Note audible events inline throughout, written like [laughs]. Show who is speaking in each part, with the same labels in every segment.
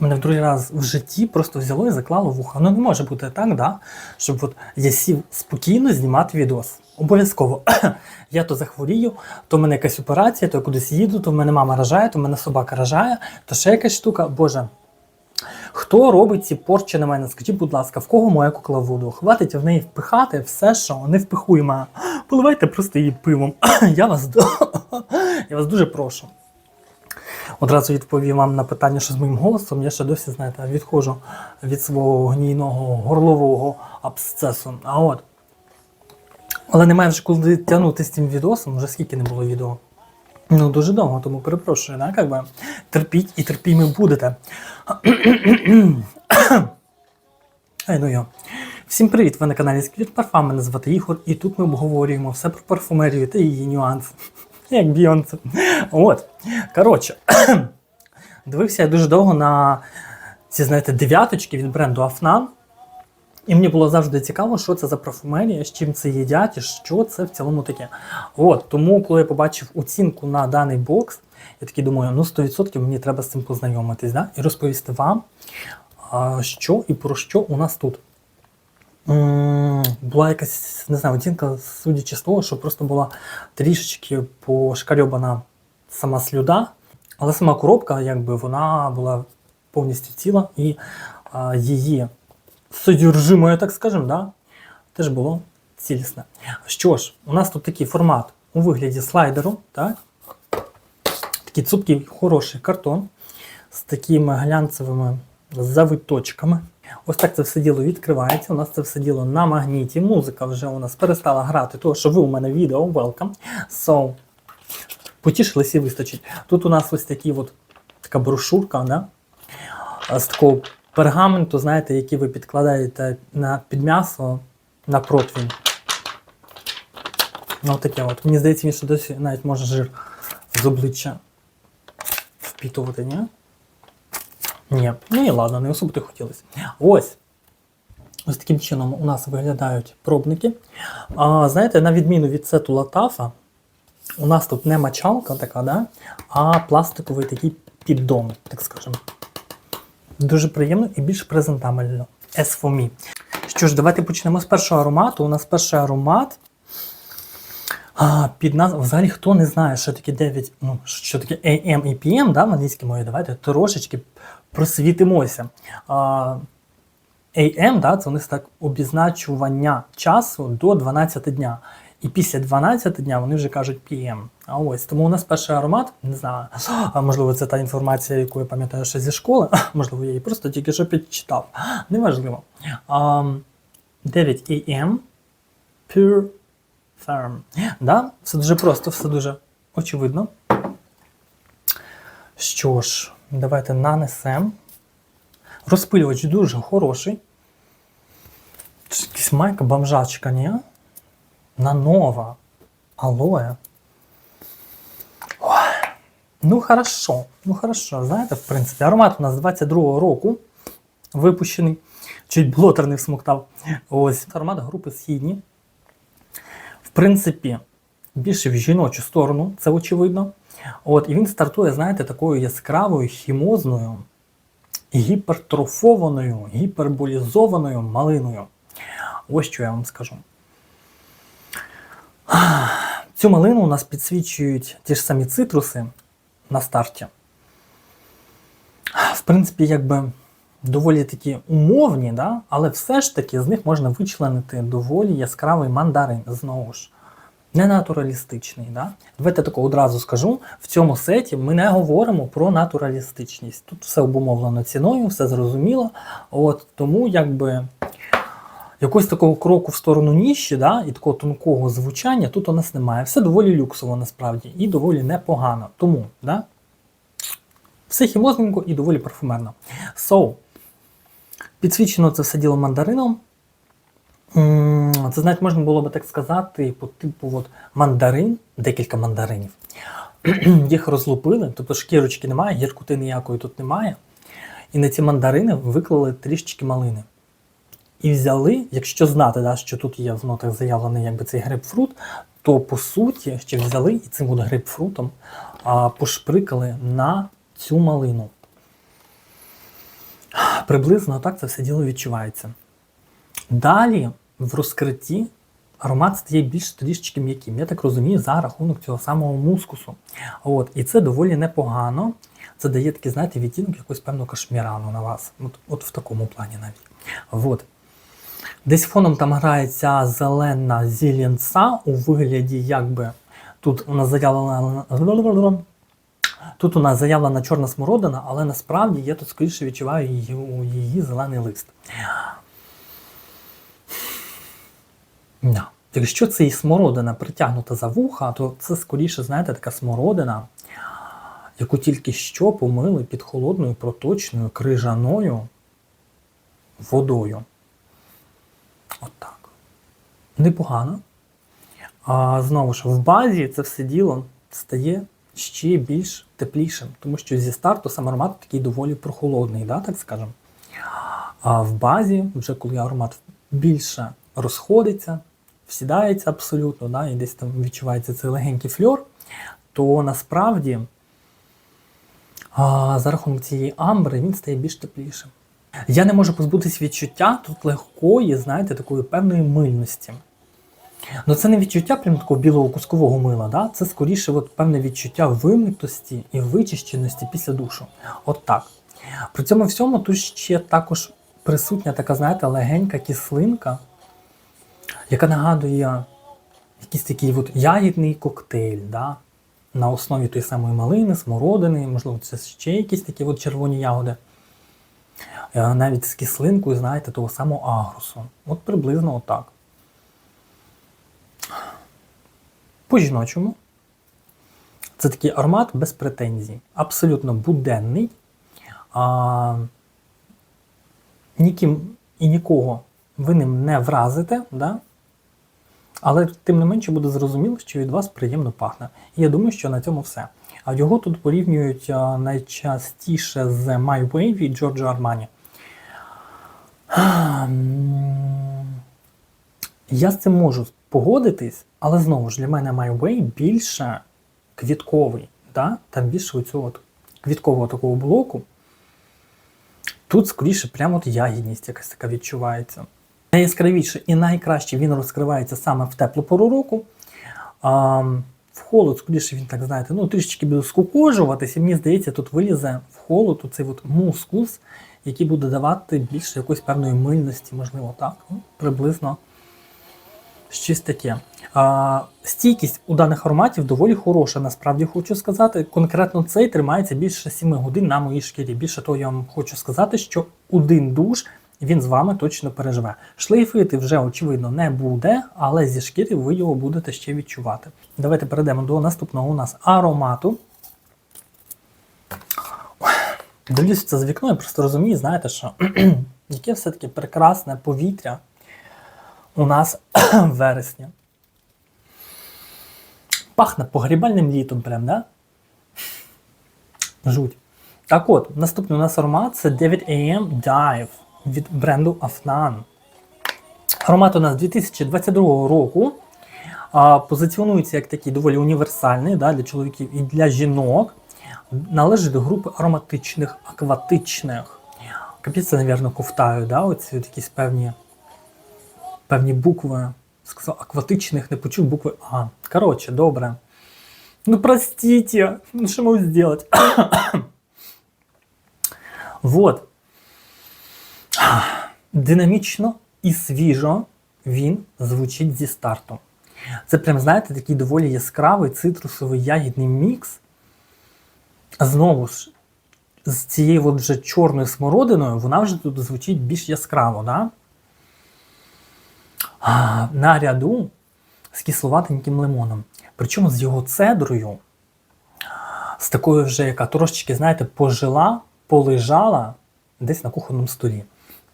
Speaker 1: Мене в другий раз в житті просто взяло і заклало вуха. Ну не може бути так, да? щоб от я сів спокійно знімати відос. Обов'язково. [clears throat] я то захворію, то в мене якась операція, то я кудись їду, то в мене мама рожає, то в мене собака рожає, то ще якась штука. Боже. Хто робить ці порчі на мене? Скажіть, будь ласка, в кого моя кукла воду? Хватить в неї впихати все, що не впихуємо. Поливайте просто її пивом. [clears throat] я, вас, [clears throat] я вас дуже прошу. Одразу відповім вам на питання, що з моїм голосом. Я ще досі, знаєте, відходжу від свого гнійного горлового абсцесу. А от. Але немає вже коли тягнути з цим відосом, вже скільки не було відео. Ну, дуже довго, тому перепрошую, да, как би. Терпіть і терпіми будете. [coughs] Ай, ну йо. Всім привіт! Ви на каналі Сквіт Парфам, мене звати Ігор, і тут ми обговорюємо все про парфумерію та її нюанси. [laughs] Як Бійонце. От. Коротше, [clears throat] дивився я дуже довго на ці, знаєте, дев'яточки від бренду Афнан. І мені було завжди цікаво, що це за парфумерія, з чим це їдять і що це в цілому таке. От, тому, коли я побачив оцінку на даний бокс, я такий думаю, ну 100% мені треба з цим познайомитись, да? і розповісти вам, що і про що у нас тут. Була якась, не знаю, оцінка, судячи з того, що просто була трішечки пошкарьобана сама слюда, але сама коробка, якби вона була повністю ціла, і а, її содержимое, так скажем, да, теж було цілісне. Що ж, у нас тут такий формат у вигляді слайдеру, так? Такий цупкий, хороший картон з такими глянцевими завиточками. Ось так це все діло відкривається. У нас це все діло на магніті. Музика вже у нас перестала грати, тому що ви у мене відео, welcome. So, потішились і вистачить. Тут у нас ось такі от, така брошурка, да? з такого пергаменту, знаєте, який ви підкладаєте на під м'ясо на противень. Ну, таке от. Мені здається, він ще досі навіть може жир з обличчя впітувати, ні? Ні. Ну і ладно, не особо то хотілося. Ось. Ось таким чином у нас виглядають пробники. А, знаєте, на відміну від сету Латафа, у нас тут не мочалка така, да? а пластиковий такий піддон, так скажемо. Дуже приємно і більш презентабельно. Me. Що ж, давайте почнемо з першого аромату. У нас перший аромат. А, під назвою, взагалі, хто не знає, що таке 9, ну, що таке AM і PM, да, в англійській мові, давайте трошечки просвітимося. А, AM, да, це у них так обізначування часу до 12 дня. І після 12 дня вони вже кажуть PM. А ось тому у нас перший аромат, не знаю, можливо, це та інформація, яку я пам'ятаю ще зі школи, можливо, я її просто тільки що підчитав. Неважливо. А, 9 AM Pure Firm. Да? Все дуже просто, все дуже очевидно. Що ж, давайте нанесемо. Розпилювач дуже хороший. Якась майка бомжачка, ні? Нанова. Алоє. Ой. Ну, хорошо. Ну, хорошо. Знаєте, в принципі, аромат у нас 22-го року випущений. Чуть блотер не всмоктав. Ось аромат групи Східні. Принципі, більше в жіночу сторону, це очевидно. От, і він стартує, знаєте, такою яскравою, хімозною, гіпертрофованою, гіперболізованою малиною. Ось що я вам скажу. Цю малину у нас підсвічують ті ж самі цитруси на старті. В принципі, якби доволі такі умовні, да? але все ж таки з них можна вичленити доволі яскравий мандарин знову ж. Не натуралістичний. Да? Давайте тако одразу скажу: в цьому сеті ми не говоримо про натуралістичність. Тут все обумовлено ціною, все зрозуміло. От, тому якби якогось такого кроку в сторону ніжчі, да, і такого тонкого звучання тут у нас немає. Все доволі люксово насправді і доволі непогано. Тому, да, все хімозненько і доволі парфумерно. So, підсвічено це все діло мандарином. Це, знаєте, можна було би так сказати, по типу от мандарин, декілька мандаринів. [clears throat] Їх розлупили, тобто шкірочки немає, гіркоти ніякої тут немає. І на ці мандарини виклали трішечки малини. І взяли, якщо знати, да, що тут є в нотах заявлений якби цей грейпфрут, то по суті ще взяли і цим от грейпфрутом а, пошприкали на цю малину. Приблизно так це все діло відчувається. Далі в розкритті аромат стає більш трішечки м'яким. Я так розумію, за рахунок цього самого мускусу. От, і це доволі непогано. Це дає такий, знаєте, відтінок якогось певного кашмірану на вас. От, от в такому плані навіть. От. Десь фоном там грає ця зелена зілінца у вигляді, якби тут нас заявлена. Тут у нас заявлена чорна смородина, але насправді я тут скоріше відчуваю її, її зелений лист. Якщо це і смородина притягнута за вуха, то це скоріше, знаєте, така смородина, яку тільки що помили під холодною проточною крижаною водою. От так. Непогано. А знову ж, в базі це все діло стає ще більш теплішим, тому що зі старту сам аромат такий доволі прохолодний, да, так скажемо. А в базі, вже коли аромат більше розходиться, всідається абсолютно, да, і десь там відчувається цей легенький фльор, то насправді а, за рахунок цієї амбри він стає більш теплішим. Я не можу позбутись відчуття тут легкої, знаєте, такої певної мильності. Ну це не відчуття прям такого білого кускового мила, да? це скоріше от певне відчуття вимитості і вичищеності після душу. От так. При цьому всьому тут ще також присутня така, знаєте, легенька кислинка, яка нагадує якийсь такий от ягідний коктейль. Да? На основі тої самої малини, смородини, можливо, це ще якісь такі от червоні ягоди. Е, Навіть з кислинкою, знаєте, того самого агрусу. От приблизно отак. По жіночому. Це такий аромат без претензій. Абсолютно буденний. А, ніким і нікого ви ним не вразите, да? але тим не менше буде зрозуміло, що від вас приємно пахне. І я думаю, що на цьому все. А його тут порівнюють найчастіше з My від Giorgio Armani. М, Я з цим можу погодитись, але знову ж для мене My Way більше квітковий. Да? Там більше оцього квіткового такого блоку. Тут скоріше прямо от ягідність якась така відчувається. Найяскравіше і найкраще він розкривається саме в теплу пору року. А, в холод, скоріше він так знаєте, ну трішечки буде скукожуватись, і мені здається, тут вилізе в холод оцей от мускус, який буде давати більше якоїсь певної мильності, можливо, так. Ну, приблизно щось таке. А, стійкість у даних ароматів доволі хороша, насправді хочу сказати. Конкретно цей тримається більше 7 годин на моїй шкірі. Більше того, я вам хочу сказати, що один душ він з вами точно переживе. Шлейфити вже, очевидно, не буде, але зі шкіри ви його будете ще відчувати. Давайте перейдемо до наступного у нас аромату. Дивлюся це з вікно і просто розумію, знаєте, що [clears throat] яке все-таки прекрасне повітря у нас [clears throat] в вересні. Пахне погрібальним літом, прям, да? Жуть. Так от, наступний у нас аромат це 9 AM Dive від бренду Afnan. Аромат у нас 2022 року. А, позиціонується як такий доволі універсальний да, для чоловіків і для жінок. Належить до групи ароматичних, акватичних. Капець, це, мабуть, ковтаю, да? Оці якісь певні, певні букви. Сказав, акватичних, не почув букви А. Коротше, добре. Ну, простите, ну что могу сделать? вот. Динамічно і свіжо він звучить зі старту. Це прям, знаєте, такий доволі яскравий цитрусовий ягідний мікс. Знову ж, з цією от вже чорною смородиною вона вже тут звучить більш яскраво, да? На ряду з кисловатеньким лимоном. Причому з його цедрою, з такою вже, яка трошечки, знаєте, пожила, полежала десь на кухонному столі.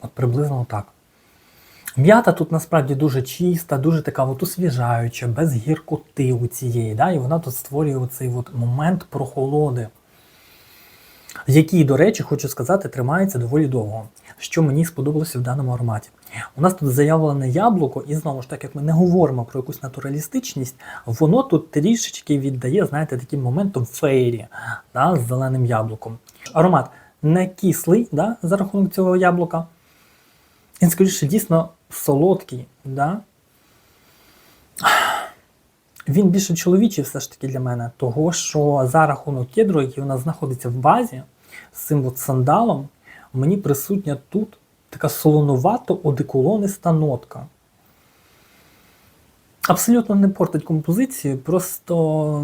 Speaker 1: От приблизно так. М'ята тут насправді дуже чиста, дуже така от освіжаюча, без гіркоти у цієї. Да? І вона тут створює оцей от момент прохолоди, який, до речі, хочу сказати, тримається доволі довго, що мені сподобалося в даному ароматі. У нас тут заявлене яблуко, і знову ж так, як ми не говоримо про якусь натуралістичність, воно тут трішечки віддає, знаєте, таким моментом фейрі да, з зеленим яблуком. Аромат не кислий да, за рахунок цього яблука. Він, скоріше, дійсно солодкий. Да? Він більше чоловічий все ж таки для мене, того що за рахунок кедру, який у нас знаходиться в базі, з цим от сандалом, мені присутня тут така солонувато одеколониста нотка. Абсолютно не портить композицію, просто,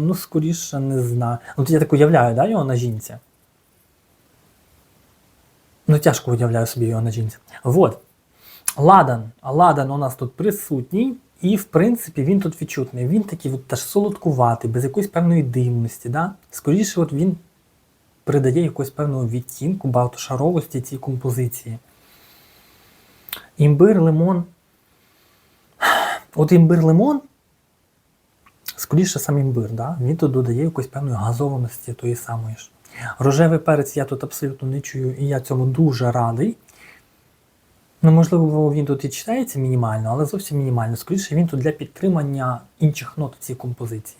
Speaker 1: ну, скоріше, не знаю. Ну, я так уявляю, да, його на жінці. Ну, тяжко уявляю собі його на жінці. Вот. Ладан. Ладан у нас тут присутній, і, в принципі, він тут відчутний. Він такий от, теж солодкуватий, без якоїсь певної димності. Да? Скоріше, от він придає якусь певного відтінку, багатошаровості цій композиції. Імбир, лимон. От імбир лимон, скоріше сам імбир, да? він тут додає якоїсь певної газованості тої самої ж. Рожевий перець я тут абсолютно не чую, і я цьому дуже радий. Ну, можливо, він тут і читається мінімально, але зовсім мінімально. Скоріше, він тут для підтримання інших нот цієї композиції.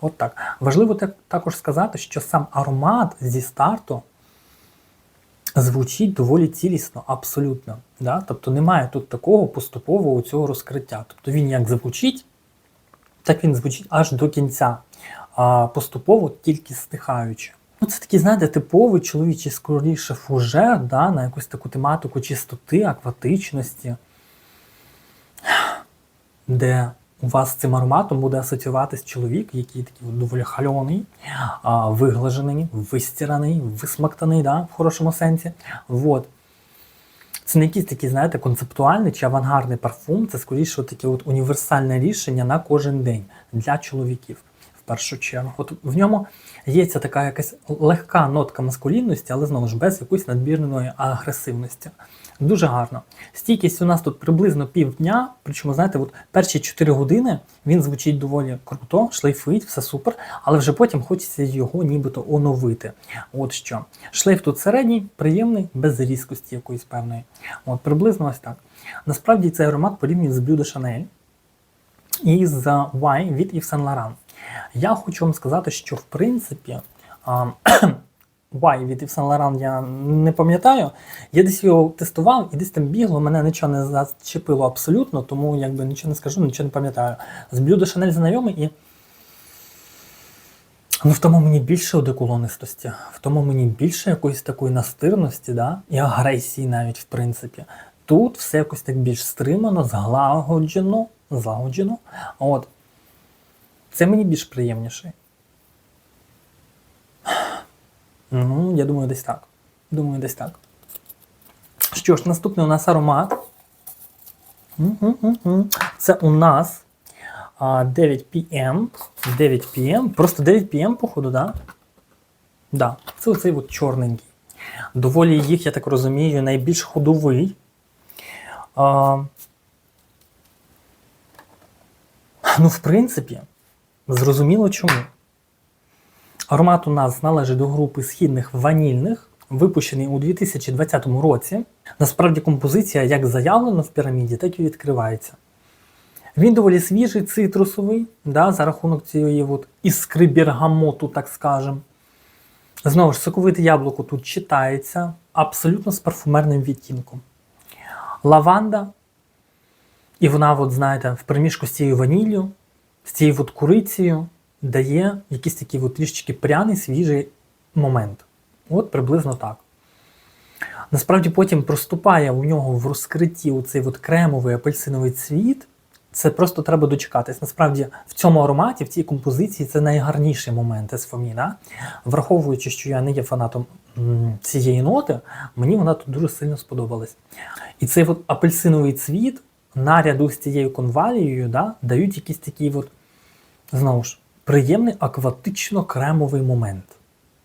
Speaker 1: От так. Важливо також сказати, що сам аромат зі старту звучить доволі цілісно, абсолютно. Да? Тобто немає тут такого поступового цього розкриття. Тобто він як звучить, так він звучить аж до кінця, а поступово тільки стихаючи. Ну, це такий, знаєте, типовий чоловічий скоріше фужер да, на якусь таку тематику чистоти, акватичності, де у вас з цим ароматом буде асоціюватись чоловік, який такий доволі хальоний, виглажений, вистіраний, висмактаний, да, в хорошому сенсі. Вот. Це не якийсь такий, знаєте, концептуальний чи авангардний парфум, це скоріше таке от універсальне рішення на кожен день для чоловіків першу чергу. От в ньому є ця така якась легка нотка маскулінності, але знову ж без якоїсь надмірної агресивності. Дуже гарно. Стійкість у нас тут приблизно півдня, причому, знаєте, от перші 4 години він звучить доволі круто, шлейфить, все супер, але вже потім хочеться його нібито оновити. От що. Шлейф тут середній, приємний, без різкості якоїсь певної. От приблизно ось так. Насправді цей аромат порівнює з de Chanel і з Y від Yves Saint Laurent. Я хочу вам сказати, що в принципі. [clears throat] Y від Yves Saint Laurent я не пам'ятаю. Я десь його тестував і десь там бігло, мене нічого не зачепило абсолютно, тому якби нічого не скажу, нічого не пам'ятаю. З de Chanel знайомий і. Ну, в тому мені більше одеколонистості, в тому мені більше якоїсь такої настирності, да? і агресії навіть, в принципі. Тут все якось так більш стримано, злагоджено, злагоджено. От. Це мені більш приємніше. Ну, я думаю, десь так. Думаю, десь так. Що ж, наступний у нас аромат. Це у нас 9 PM. 9 PM. Просто 9 PM, походу, да? Да. Це оцей от чорненький. Доволі їх, я так розумію, найбільш ходовий. Ну, в принципі, зрозуміло чому. Аромат у нас належить до групи східних ванільних, випущений у 2020 році. Насправді композиція як заявлено в піраміді, так і відкривається. Він доволі свіжий, цитрусовий, да, за рахунок цієї от іскри бергамоту, так скажем. Знову ж, соковите яблуко тут читається, абсолютно з парфумерним відтінком. Лаванда, і вона, от, знаєте, в приміжку з цією ваніллю, з цією от курицею, дає якийсь такий от трішечки пряний, свіжий момент. От приблизно так. Насправді потім проступає у нього в розкритті оцей от кремовий апельсиновий цвіт. Це просто треба дочекатись. Насправді, в цьому ароматі, в цій композиції, це найгарніший момент есфомі. Да? Враховуючи, що я не є фанатом цієї ноти, мені вона тут дуже сильно сподобалась. І цей от апельсиновий цвіт наряду з цією конвалією да, дають якийсь такий, от, знову ж, приємний акватично-кремовий момент.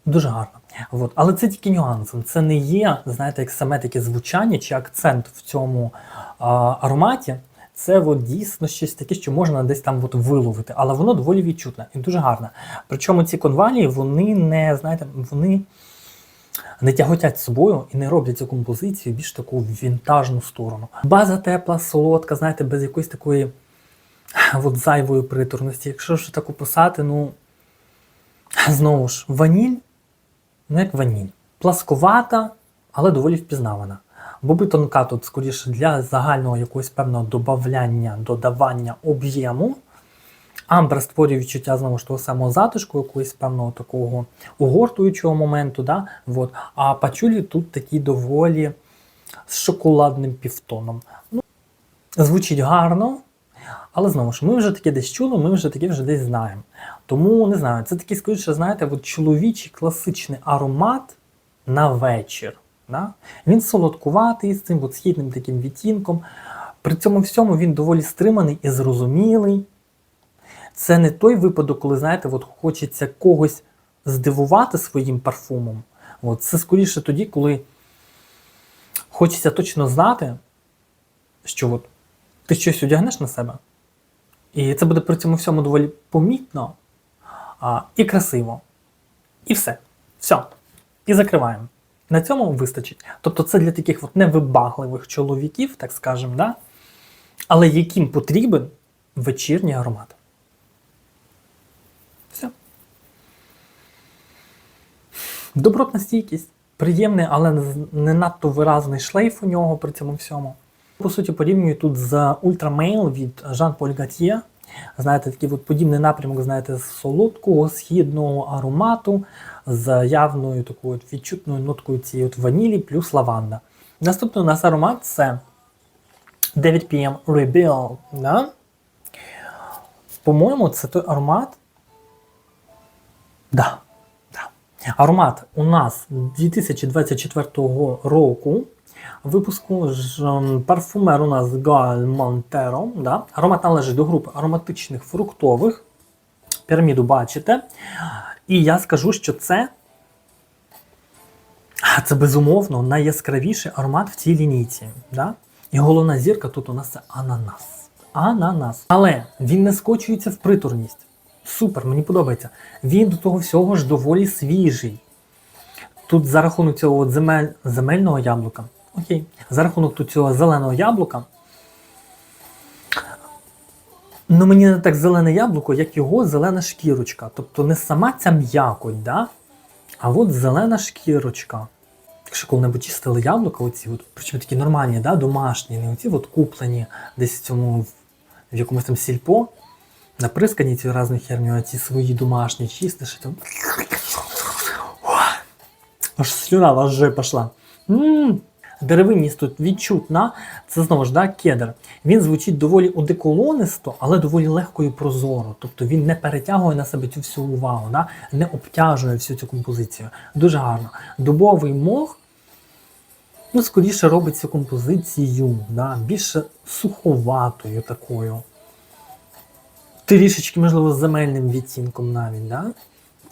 Speaker 1: Дуже гарно. От. Але це тільки нюансом. Це не є, знаєте, як саме таке звучання чи акцент в цьому а, ароматі. Це от дійсно щось таке, що можна десь там от виловити, але воно доволі відчутне і дуже гарне. Причому ці конвалії, вони не, знаєте, вони не тяготять собою і не роблять цю композицію більш таку вінтажну сторону. База тепла, солодка, знаєте, без якоїсь такої [sighs] от зайвої приторності. Якщо ж так описати, ну [sighs] знову ж, ваніль, ну як ваніль. пласковата, але доволі впізнавана. Боби тонка тут скоріше для загального якогось певного добавляння, додавання об'єму. Амбра створює відчуття знову ж того самого затишку, якогось певного такого угортуючого моменту. Да? От. А пачулі тут такі доволі з шоколадним півтоном. Ну, звучить гарно, але знову ж ми вже таке десь чули, ми вже таке вже десь знаємо. Тому не знаю, це такий, скоріше, знаєте, от чоловічий класичний аромат на вечір. Да? Він солодкуватий з цим от східним таким відтінком. При цьому всьому він доволі стриманий і зрозумілий. Це не той випадок, коли, знаєте, от хочеться когось здивувати своїм парфумом. От, це скоріше тоді, коли хочеться точно знати, що от ти щось одягнеш на себе. І це буде при цьому всьому доволі помітно а, і красиво. І все. Все. І закриваємо. На цьому вистачить. Тобто це для таких от невибагливих чоловіків, так скажемо, да? але яким потрібен вечірній аромат. Добротна стійкість. Приємний, але не- надто виразний шлейф у нього при цьому всьому. По суті, порівнюю тут з Ultramail від Paul Gaultier. Знаєте, такий от подібний напрямок, знаєте, з солодкого східного аромату, з явною такою от відчутною ноткою цієї от ванілі плюс лаванда. Наступний у нас аромат це 9 PM Rebuild. Да? По-моєму, це той аромат. Да. Аромат у нас 2024 року. Випуску ж ем, парфумер у нас Галь Монтеро. Да? Аромат належить до групи ароматичних фруктових. Піраміду бачите. І я скажу, що це. Це безумовно найяскравіший аромат в цій лінійці. Да? І головна зірка тут у нас це ананас. Ананас. Але він не скочується в приторність. Супер, мені подобається. Він до того всього ж доволі свіжий. Тут за рахунок цього от земель, земельного яблука. Окей. За рахунок тут цього зеленого яблука. Ну, мені не так зелене яблуко, як його зелена шкірочка. Тобто не сама ця м'якоть, да? а от зелена шкірочка. Якщо коли-небудь чистили яблука, оці, от, причому такі нормальні, да, домашні, не оці от куплені десь в цьому в якомусь там сільпо, наприскані ці різні херні, а ці свої домашні чистиш. і Там... Аж слюна аж вже пішла. М-м-м. Деревинність тут відчутна. Це знову ж да, кедр. Він звучить доволі одеколонисто, але доволі легко і прозоро. Тобто він не перетягує на себе цю всю увагу, да? не обтяжує всю цю композицію. Дуже гарно. Дубовий мох ну, скоріше робить цю композицію да? більше суховатою такою. Трішечки, можливо, з земельним відтінком навіть. Да?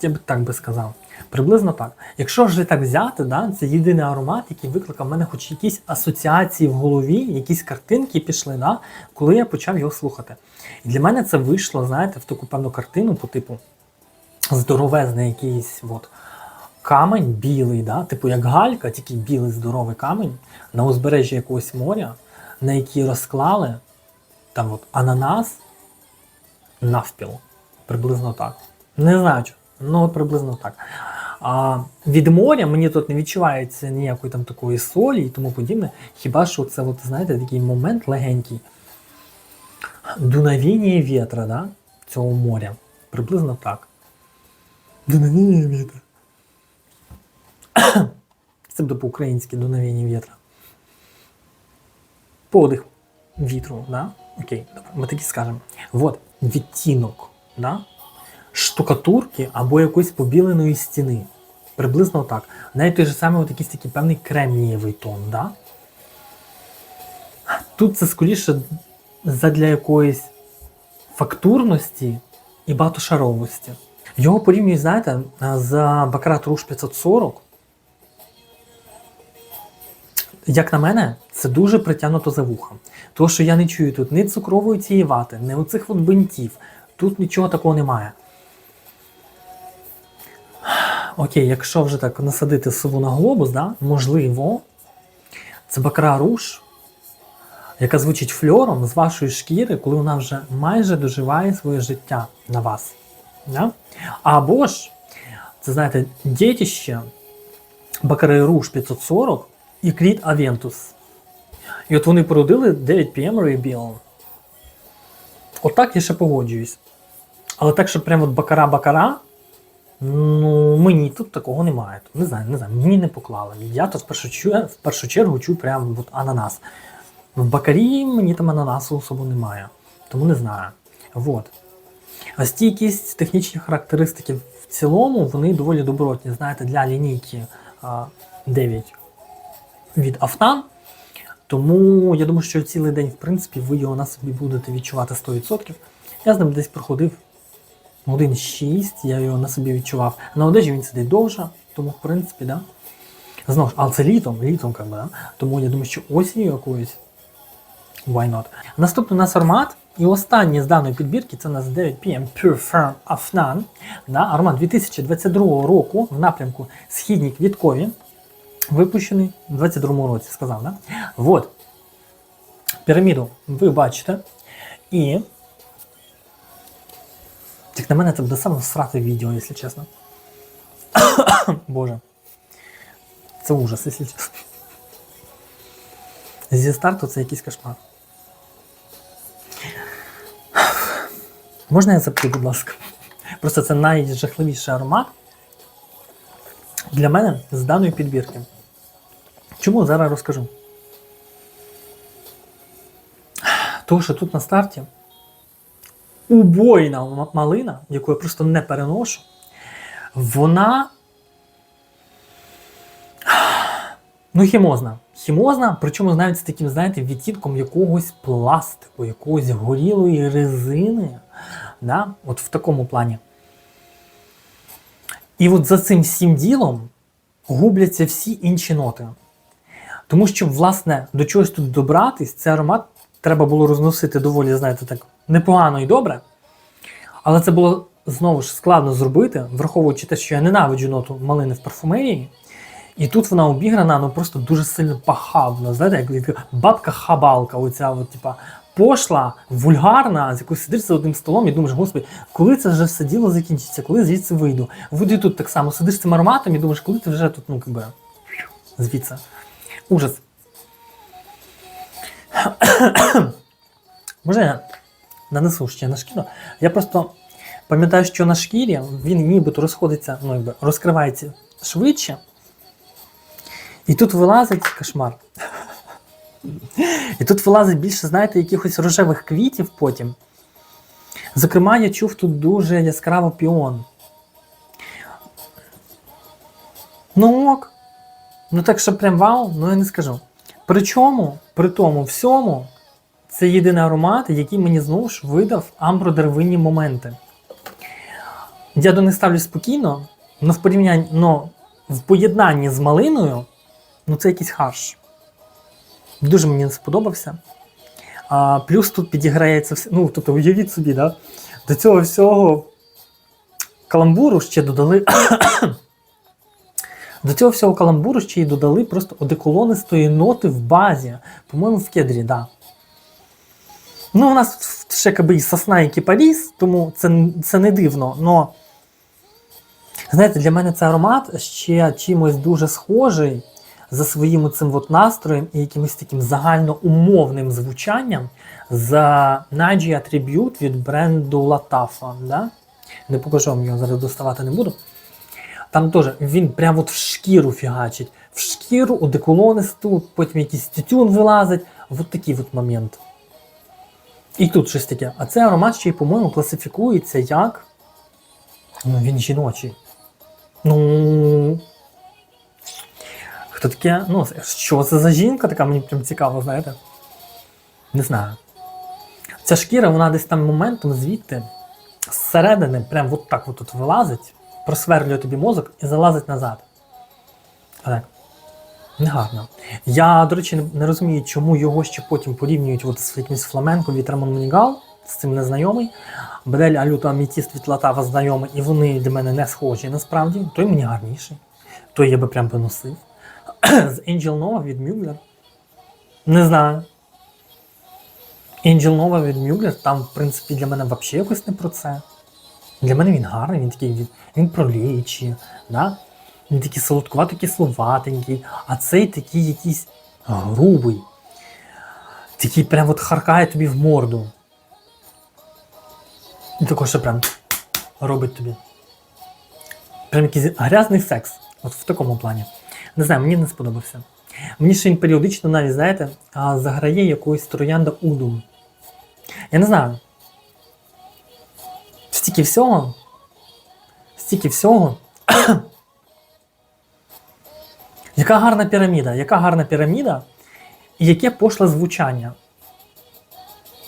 Speaker 1: Я б так би сказав. Приблизно так. Якщо вже так взяти, да, це єдиний аромат, який викликав в мене хоч якісь асоціації в голові, якісь картинки пішли, да, коли я почав його слухати. І для мене це вийшло, знаєте, в таку певну картину по типу здоровезний якийсь от, камень білий, да, типу як галька, тільки білий здоровий камень на узбережжі якогось моря, на який розклали там от ананас навпіл. Приблизно так. Не знаю, ну от приблизно так. А від моря мені тут не відчувається ніякої там такої солі і тому подібне. Хіба що це, от, знаєте, такий момент легенький. Дуновіння вітра, да? цього моря. Приблизно так. Дуновіння вітра. [coughs] Це буде по-українськи дуновіння вітра. Подих вітру, да? Окей, добре, ми так і скажемо. От, відтінок, да? штукатурки або якоїсь побіленої стіни. Приблизно так. Навіть той же самий от якийсь такий певний кремнієвий тон. Да? Тут це скоріше задля якоїсь фактурності і багатошаровості. Його порівнюють, знаєте, з Baccarat Rouge 540. Як на мене, це дуже притягнуто за вухом. Тому що я не чую тут ні цукрової цієї вати, ні оцих от бинтів. Тут нічого такого немає. Окей, якщо вже так насадити сову на глобус, да, можливо, це бакра руш, яка звучить фльором з вашої шкіри, коли вона вже майже доживає своє життя на вас. Да? Або ж, це знаєте, дітище Бакарей Руш 540 і Кріт Авентус. І от вони породили 9 PM Rebuild. Отак я ще погоджуюсь. Але так, що прямо бакара-бакара, ну мені тут такого немає. Не знаю, не знаю, мені не поклали. Я тут в першу, в першу чергу чую прямо от ананас. В бакарі мені там ананасу особо немає. Тому не знаю. Вот. А стійкість, технічні характеристики в цілому, вони доволі добротні. Знаєте, для лінійки 9 від Афтан. Тому я думаю, що цілий день, в принципі, ви його на собі будете відчувати 100%. Я з ним десь проходив годин 6, я його на собі відчував. На одежі він сидить довше, тому, в принципі, да. Знову ж, але це літом, літом, как би, да? тому я думаю, що осінню якоюсь. Why not? Наступний у нас аромат. І останній з даної підбірки це у нас 9 PM Pure Firm Afnan. Да, аромат 2022 року в напрямку Східні квіткові. Випущений у 22 році, сказав, да? Вот. Піраміду ви бачите. І. Як на мене, це буде саме срати відео, якщо чесно. [coughs] Боже. Це ужас, якщо чесно. Зі старту це якийсь кошмар. Можна я запитаю, будь ласка? Просто це найжахливіший аромат для мене з даної підбірки. Чому зараз розкажу? Тому що тут на старті убойна малина, яку я просто не переношу, вона ну, хімозна. Хімозна, причому навіть таким, знаєте, відтінком якогось пластику, якоїсь горілої резини. Да? От в такому плані. І от за цим всім ділом губляться всі інші ноти. Тому що, власне, до чогось тут добратись, цей аромат треба було розносити доволі, знаєте, так непогано і добре. Але це було знову ж складно зробити, враховуючи те, що я ненавиджу ноту малини в парфумерії. І тут вона обіграна, ну просто дуже сильно пахабно. Знаєте, як бабка-хабалка, оця от, типа, пошла, вульгарна, з якою сидиш за одним столом і думаєш, господи, коли це вже все діло закінчиться, коли звідси вийду. Вийду тут так само, сидиш цим ароматом і думаєш, коли ти вже тут, ну, якби, звідси. Ужас. [coughs] Може, я нанесу ще на шкіру. Я просто пам'ятаю, що на шкірі він нібито розходиться, ну, якби, розкривається швидше. І тут вилазить кошмар. [laughs] І тут вилазить більше, знаєте, якихось рожевих квітів потім. Зокрема, я чув тут дуже яскраво піон. Ну ок. Ну так що прям вау, ну я не скажу. Причому, при тому всьому, це єдиний аромат, який мені знову ж видав амбродеревинні моменти. Я до них ставлю спокійно, але в порівнянні, но в поєднанні з малиною, ну це якийсь харш. Дуже мені не сподобався. А, плюс тут підіграється все. Ну, тобто, уявіть собі, да? до цього всього каламбуру ще додали. До цього всього каламбуру ще й додали просто одеколонистої ноти в базі. По-моєму, в кедрі. Да. Ну, у нас ще якби і сосна і кіпаріс, тому це, це не дивно. Но, знаєте, для мене цей аромат ще чимось дуже схожий за своїм цим от настроєм і якимось таким загальноумовним звучанням за Наджі Attribute від бренду Latafa. Да? Не покажу вам його, зараз доставати не буду. Там теж він прямо от в шкіру фігачить. В шкіру, одеколонисту, потім якийсь тютюн вилазить. От такий от момент. І тут щось таке. А цей аромат ще й, по-моєму, класифікується як. Ну, він жіночий. Ну. Хто таке? Ну, що це за жінка така, мені прям цікаво, знаєте? Не знаю. Ця шкіра, вона десь там моментом звідти, зсередини, прям от так от тут вилазить, просверлює тобі мозок і залазить назад. Так. Негарно. Я, до речі, не, розумію, чому його ще потім порівнюють от з якимось фламенко від Рамон Манігал, з цим незнайомий. Бдель Алюта Амітіст від Латава знайомий, і вони для мене не схожі насправді. Той мені гарніший. Той я би прям поносив. [clears throat] з Angel Nova від Мюглер. Не знаю. Angel Nova від Мюглер, там, в принципі, для мене взагалі якось не про це. Для мене він гарний, він такий, він, він про да? Він такий солодкувато кисловатенький, а цей такий якийсь грубий. Такий прям от харкає тобі в морду. І також ще прям робить тобі. Прям якийсь грязний секс. От в такому плані. Не знаю, мені не сподобався. Мені ще він періодично навіть, знаєте, заграє якоюсь троянда Удум. Я не знаю. Стільки всього. Стільки всього. [coughs] яка гарна піраміда, яка гарна піраміда, і яке пошле звучання.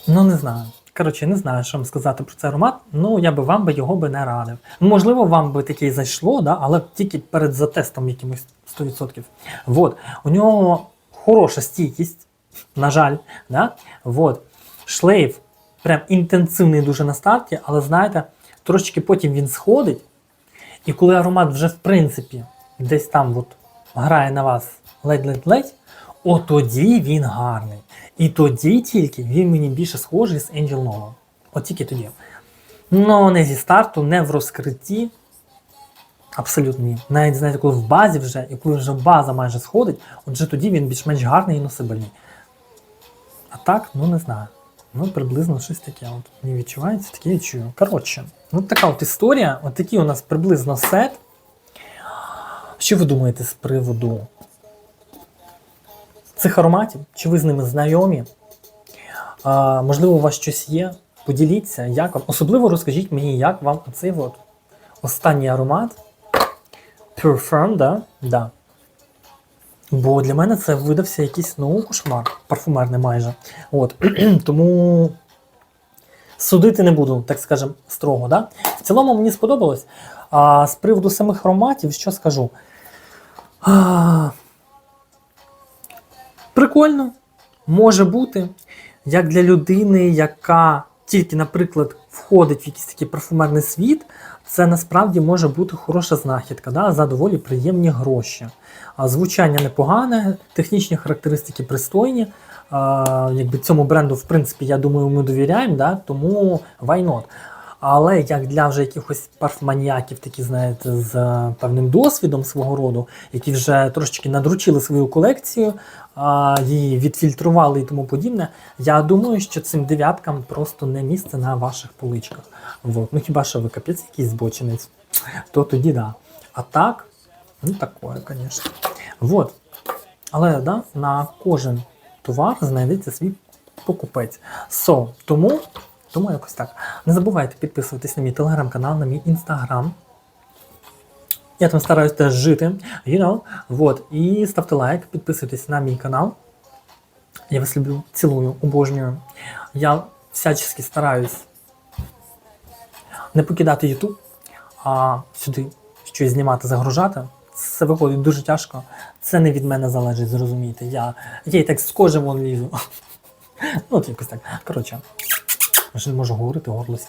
Speaker 1: Ну, не знаю. Коротше, не знаю, що вам сказати про цей аромат. Ну, я би вам би його би не радив. Можливо, вам би таке зайшло, да? але тільки перед затестом якимось 100%. Вот. У нього хороша стійкість, на жаль. Да? Вот. Шлейф прям інтенсивний дуже на старті, але знаєте, трошечки потім він сходить. І коли аромат вже в принципі десь там от грає на вас ледь-ледь-ледь, от тоді він гарний. І тоді тільки він мені більше схожий з Angel Nova. От тільки тоді. Ну, не зі старту, не в розкритті. Абсолютно ні. Навіть знаєте, коли в базі вже, і коли вже база майже сходить, отже тоді він більш-менш гарний і носибельний. А так, ну не знаю. Ну, приблизно щось таке. От мені відчувається, таке я чую. Коротше, ну така от історія. От такий у нас приблизно сет. Що ви думаєте з приводу цих ароматів? Чи ви з ними знайомі? А, можливо, у вас щось є? Поділіться, як вам. Особливо розкажіть мені, як вам оцей от останній аромат. Perfume, да? Да. Бо для мене це видався якийсь ну, кошмар, парфумерний майже. От. [clears throat] Тому судити не буду, так скажемо, строго. Да? В цілому мені сподобалось. А з приводу самих ароматів, що скажу? А, прикольно, може бути, як для людини, яка тільки, наприклад, входить в якийсь такий парфумерний світ, це насправді може бути хороша знахідка, да, за доволі приємні гроші. Звучання непогане, технічні характеристики пристойні. Якби цьому бренду, в принципі, я думаю, ми довіряємо, да, тому why not? Але як для вже якихось парфманіяків, такі, знаєте, з е, певним досвідом свого роду, які вже трошечки надручили свою колекцію, її відфільтрували і тому подібне, я думаю, що цим дев'яткам просто не місце на ваших поличках. Вот. Ну хіба що ви капець якийсь збочинець, то тоді да. А так, ну такое, звісно. Вот. Але да, на кожен товар знайдеться свій покупець. So, тому, тому якось так. Не забувайте підписуватись на мій телеграм-канал, на мій інстаграм. Я там стараюсь теж жити. You know. Вот. І ставте лайк, підписуйтесь на мій канал. Я вас люблю, цілую, обожнюю. Я всячески стараюсь не покидати YouTube, а сюди щось знімати, загружати. Це виходить дуже тяжко. Це не від мене залежить, зрозумійте. Я, я і так з кожем лізу. [laughs] Ну, от якось так. Коротше, вже не можу говорити, горлося.